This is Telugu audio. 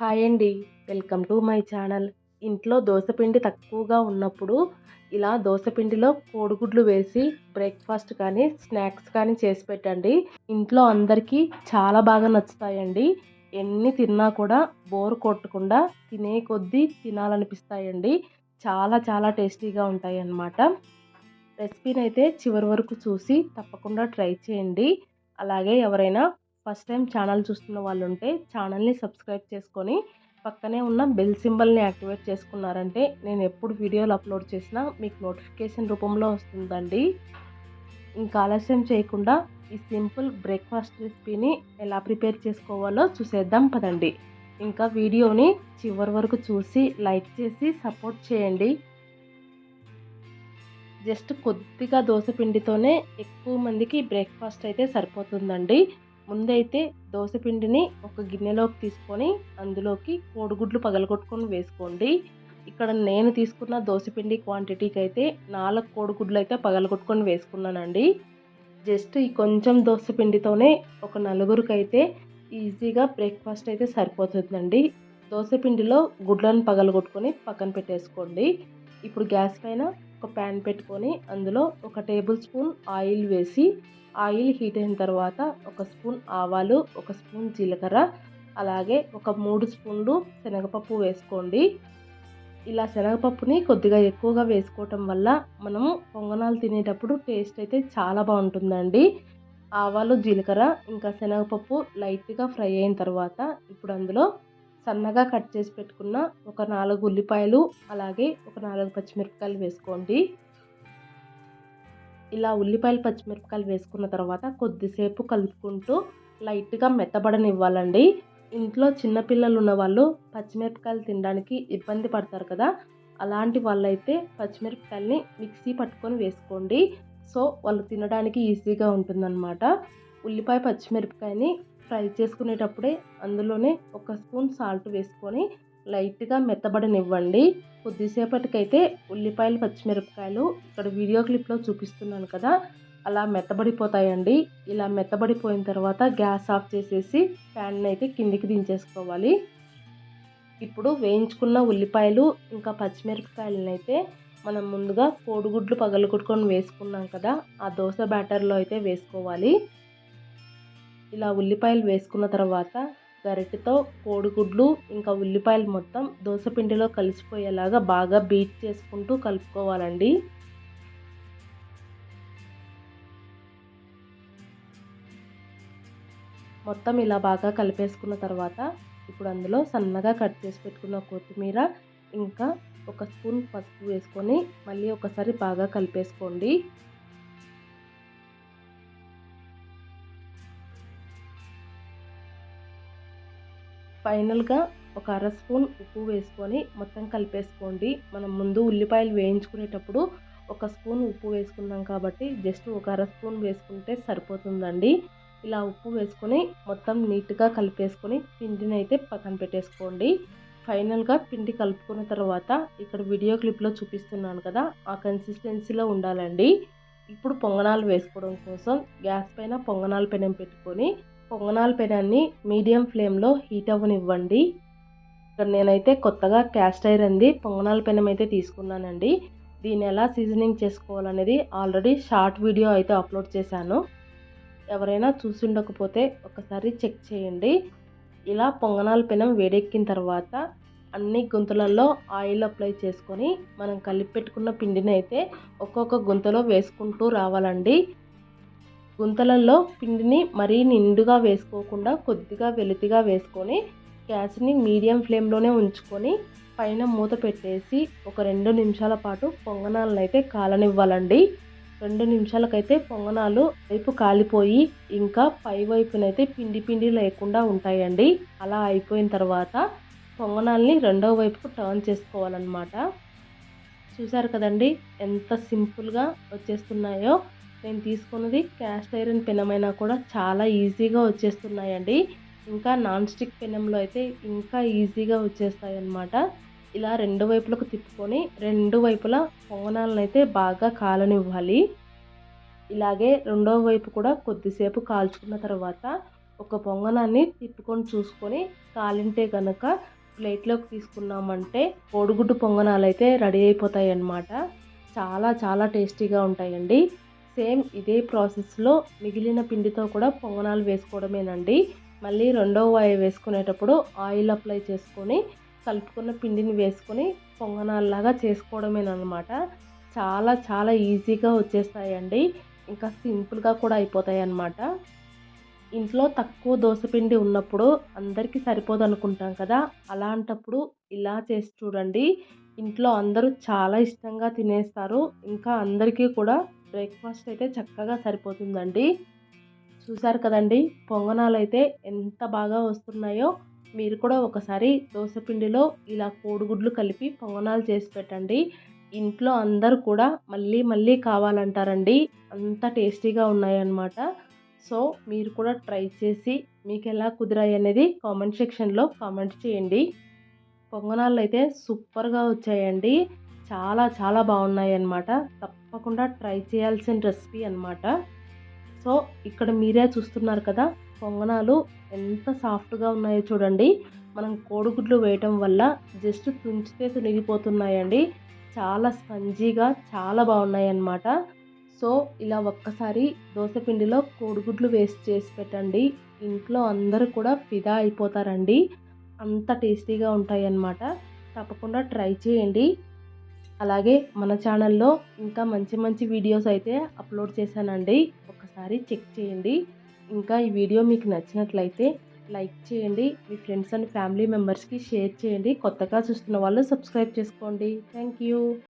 హాయ్ అండి. Welcome to my channel. ఇంట్లో దోశపిండి తక్కువగా ఉన్నప్పుడు ఇలా దోశపిండిలో కోడిగుడ్లు వేసి బ్రేక్ఫాస్ట్ కానీ స్నాక్స్ కానీ చేసి పెట్టండి. ఇంట్లో అందరికీ చాలా బాగా నచ్చుతాయండి. ఎన్ని తిన్నా కూడా బోర్ కొట్టకుండా తినే కొద్దీ తినాలనిపిస్తాయండి. చాలా చాలా టేస్టీగా ఉంటాయి అన్నమాట రెసిపీని అయితే చివరి వరకు చూసి తప్పకుండా ట్రై చేయండి. అలాగే ఎవరైనా ఫస్ట్ టైం ఛానల్ చూస్తున్న వాళ్ళు ఉంటే ఛానల్ని సబ్స్క్రైబ్ చేసుకొని పక్కనే ఉన్న బెల్ సింబల్ని యాక్టివేట్ చేసుకున్నారంటే నేను ఎప్పుడు వీడియోలు అప్లోడ్ చేసినా మీకు నోటిఫికేషన్ రూపంలో వస్తుందండి. ఇంకా ఆలస్యం చేయకుండా ఈ సింపుల్ బ్రేక్ఫాస్ట్ రెసిపీని ఎలా ప్రిపేర్ చేసుకోవాలో చూసేద్దాం పదండి. ఇంకా వీడియోని చివరి వరకు చూసి లైక్ చేసి సపోర్ట్ చేయండి. జస్ట్ కొద్దిగా దోశ పిండితోనే ఎక్కువ మందికి బ్రేక్ఫాస్ట్ అయితే సరిపోతుందండి. ముందైతే దోశపిండిని ఒక గిన్నెలోకి తీసుకొని అందులోకి కోడిగుడ్లు పగలగొట్టుకొని వేసుకోండి. ఇక్కడ నేను తీసుకున్న దోశపిండి క్వాంటిటీకి అయితే నాలుగు కోడిగుడ్లు అయితే పగలగొట్టుకొని వేసుకున్నానండి. జస్ట్ ఈ కొంచెం దోశపిండితోనే ఒక నలుగురికి అయితే ఈజీగా బ్రేక్ఫాస్ట్ అయితే సరిపోతుందండి. దోశపిండిలో గుడ్లను పగలగొట్టుకొని పక్కన పెట్టేసుకోండి. ఇప్పుడు గ్యాస్ పైన ఒక ప్యాన్ పెట్టుకొని అందులో ఒక టేబుల్ స్పూన్ ఆయిల్ వేసి ఆయిల్ హీట్ అయిన తర్వాత ఒక స్పూన్ ఆవాలు ఒక స్పూన్ జీలకర్ర అలాగే ఒక మూడు స్పూన్లు శనగపప్పు వేసుకోండి. ఇలా శనగపప్పుని కొద్దిగా ఎక్కువగా వేసుకోవటం వల్ల మనము పొంగనాలు తినేటప్పుడు టేస్ట్ అయితే చాలా బాగుంటుందండి. ఆవాలు జీలకర్ర ఇంకా శనగపప్పు లైట్గా ఫ్రై అయిన తర్వాత ఇప్పుడు అందులో సన్నగా కట్ చేసి పెట్టుకున్న ఒక నాలుగు ఉల్లిపాయలు అలాగే ఒక నాలుగు పచ్చిమిరపకాయలు వేసుకోండి. ఇలా ఉల్లిపాయలు పచ్చిమిరపకాయలు వేసుకున్న తర్వాత కొద్దిసేపు కలుపుకుంటూ లైట్గా మెత్తబడనివ్వాలండి. ఇంట్లో చిన్నపిల్లలు ఉన్న వాళ్ళు పచ్చిమిరపకాయలు తినడానికి ఇబ్బంది పడతారు కదా. అలాంటి వాళ్ళైతే పచ్చిమిరపకాయలని మిక్సీ పట్టుకొని వేసుకోండి. సో వాళ్ళు తినడానికి ఈజీగా ఉంటుందన్నమాట. ఉల్లిపాయ పచ్చిమిరపకాయని ఫ్రై చేసుకునేటప్పుడే అందులోనే ఒక స్పూన్ సాల్ట్ వేసుకొని లైట్గా మెత్తబడనివ్వండి. కొద్దిసేపటికైతే ఉల్లిపాయలు పచ్చిమిరపకాయలు ఇక్కడ వీడియో క్లిప్లో చూపిస్తున్నాను కదా అలా మెత్తబడిపోతాయండి. ఇలా మెత్తబడిపోయిన తర్వాత గ్యాస్ ఆఫ్ చేసేసి ప్యాన్ అయితే కిందికి దించేసుకోవాలి. ఇప్పుడు వేయించుకున్న ఉల్లిపాయలు ఇంకా పచ్చిమిరపకాయలను అయితే మనం ముందుగా కోడిగుడ్లు పగలగొట్టుకొని వేసుకున్నాం కదా ఆ దోశ బ్యాటర్లో అయితే వేసుకోవాలి. ఇలా ఉల్లిపాయలు వేసుకున్న తర్వాత గరిటెతో కోడిగుడ్లు ఇంకా ఉల్లిపాయలు మొత్తం దోశపిండిలో కలిసిపోయేలాగా బాగా బీట్ చేసుకుంటూ కలుపుకోవాలండి. మొత్తం ఇలా బాగా కలిపేసుకున్న తర్వాత ఇప్పుడు అందులో సన్నగా కట్ చేసి పెట్టుకున్న కొత్తిమీర ఇంకా ఒక స్పూన్ పసుపు వేసుకొని మళ్ళీ ఒకసారి బాగా కలిపేసుకోండి. ఫైనల్గా ఒక అర స్పూన్ ఉప్పు వేసుకొని మొత్తం కలిపేసుకోండి. మనం ముందు ఉల్లిపాయలు వేయించుకునేటప్పుడు ఒక స్పూన్ ఉప్పు వేసుకున్నాం కాబట్టి జస్ట్ ఒక అర స్పూన్ వేసుకుంటే సరిపోతుందండి. ఇలా ఉప్పు వేసుకొని మొత్తం నీట్గా కలిపేసుకొని పిండిని అయితే పక్కన పెట్టేసుకోండి. ఫైనల్గా పిండి కలుపుకున్న తర్వాత ఇక్కడ వీడియో క్లిప్లో చూపిస్తున్నాను కదా ఆ కన్సిస్టెన్సీలో ఉండాలండి. ఇప్పుడు పొంగనాలు వేసుకోవడం కోసం గ్యాస్ పైన పొంగనాలు పెనం పెట్టుకొని పొంగనాల పెనాన్ని మీడియం ఫ్లేమ్లో హీట్ అవ్వనివ్వండి. ఇక్కడ నేనైతే కొత్తగా క్యాస్ట్ ఐరన్ది పొంగనాల పెనం అయితే తీసుకున్నానండి. దీన్ని ఎలా సీజనింగ్ చేసుకోవాలనేది ఆల్రెడీ షార్ట్ వీడియో అయితే అప్లోడ్ చేశాను. ఎవరైనా చూసి ఉండకపోతే ఒకసారి చెక్ చేయండి. ఇలా పొంగనాల పెనం వేడెక్కిన తర్వాత అన్ని గుంతలలో ఆయిల్ అప్లై చేసుకొని మనం కలిపి పెట్టుకున్న పిండిని అయితే ఒక్కొక్క గుంతలో వేసుకుంటూ రావాలండి. గుంతలలో పిండిని మరీ నిండుగా వేసుకోకుండా కొద్దిగా వెలుతిగా వేసుకొని గ్యాస్ని మీడియం ఫ్లేమ్లోనే ఉంచుకొని పైన మూత పెట్టేసి ఒక రెండు నిమిషాల పాటు పొంగనాలను అయితే కాలనివ్వాలండి. రెండు నిమిషాలకైతే పొంగనాలు వైపు కాలిపోయి ఇంకా పై వైపునైతే పిండి పిండి లేకుండా ఉంటాయండి. అలా అయిపోయిన తర్వాత పొంగనాల్ని రెండవ వైపుకు టర్న్ చేసుకోవాలన్నమాట. చూసారు కదండి ఎంత సింపుల్గా వచ్చేస్తున్నాయో. నేను తీసుకున్నది క్యాస్ట్ ఐరన్ పెనమైనా కూడా చాలా ఈజీగా వచ్చేస్తున్నాయండి. ఇంకా నాన్ స్టిక్ పెనంలో అయితే ఇంకా ఈజీగా వచ్చేస్తాయి అన్నమాట ఇలా రెండు వైపులకు తిప్పుకొని రెండు వైపులా పొంగనాలను అయితే బాగా కాలనివ్వాలి. ఇలాగే రెండవ వైపు కూడా కొద్దిసేపు కాల్చుకున్న తర్వాత ఒక పొంగనాన్ని తిప్పుకొని చూసుకొని కాలింటే కనుక ప్లేట్లోకి తీసుకున్నామంటే కోడిగుడ్డు పొంగనాలు అయితే రెడీ అయిపోతాయి అన్నమాట చాలా చాలా టేస్టీగా ఉంటాయండి. సేమ్ ఇదే ప్రాసెస్లో మిగిలిన పిండితో కూడా పొంగనాలు వేసుకోవడమేనండి. మళ్ళీ రెండవ వాయి వేసుకునేటప్పుడు ఆయిల్ అప్లై చేసుకొని కలుపుకున్న పిండిని వేసుకొని పొంగనాల్లాగా చేసుకోవడమేనమాట చాలా చాలా ఈజీగా వచ్చేస్తాయండి. ఇంకా సింపుల్గా కూడా అయిపోతాయి అన్నమాట ఇంట్లో తక్కువ దోశపిండి ఉన్నప్పుడు అందరికీ సరిపోదు అనుకుంటాం కదా అలాంటప్పుడు ఇలా చేసి చూడండి. ఇంట్లో అందరూ చాలా ఇష్టంగా తినేస్తారు. ఇంకా అందరికీ కూడా బ్రేక్ఫాస్ట్ అయితే చక్కగా సరిపోతుందండి. చూసారు కదండి పొంగనాలు అయితే ఎంత బాగా వస్తున్నాయో మీరు కూడా ఒకసారి దోశపిండిలో ఇలా కోడిగుడ్లు కలిపి పొంగనాలు చేసి పెట్టండి. ఇంట్లో అందరూ కూడా మళ్ళీ మళ్ళీ కావాలంటారండి. అంత టేస్టీగా ఉన్నాయన్నమాట. సో మీరు కూడా ట్రై చేసి మీకు ఎలా కుదిరాయి అనేది కామెంట్ సెక్షన్లో కామెంట్ చేయండి. పొంగనాలు అయితే సూపర్గా వచ్చాయండి. చాలా చాలా బాగున్నాయి అన్నమాట తప్పకుండా ట్రై చేయాల్సిన రెసిపీ అనమాట సో ఇక్కడ మీరే చూస్తున్నారు కదా పొంగనాలు ఎంత సాఫ్ట్గా ఉన్నాయో చూడండి. మనం కోడిగుడ్లు వేయటం వల్ల జస్ట్ తుంచితే తునిగిపోతున్నాయండి చాలా స్పంజీగా చాలా బాగున్నాయి అన్నమాట సో ఇలా ఒక్కసారి దోశపిండిలో కోడిగుడ్లు వేస్ట్ చేసి పెట్టండి. ఇంట్లో అందరూ కూడా ఫిదా అయిపోతారండి. అంత టేస్టీగా ఉంటాయి అన్నమాట తప్పకుండా ట్రై చేయండి. అలాగే మన ఛానల్లో ఇంకా మంచి మంచి వీడియోస్ అయితే అప్లోడ్ చేశానండి. ఒకసారి చెక్ చేయండి. ఇంకా ఈ వీడియో మీకు నచ్చినట్లయితే లైక్ చేయండి. మీ ఫ్రెండ్స్ అండ్ ఫ్యామిలీ మెంబర్స్కి షేర్ చేయండి. కొత్తగా చూస్తున్న వాళ్ళు సబ్స్క్రైబ్ చేసుకోండి. Thank you.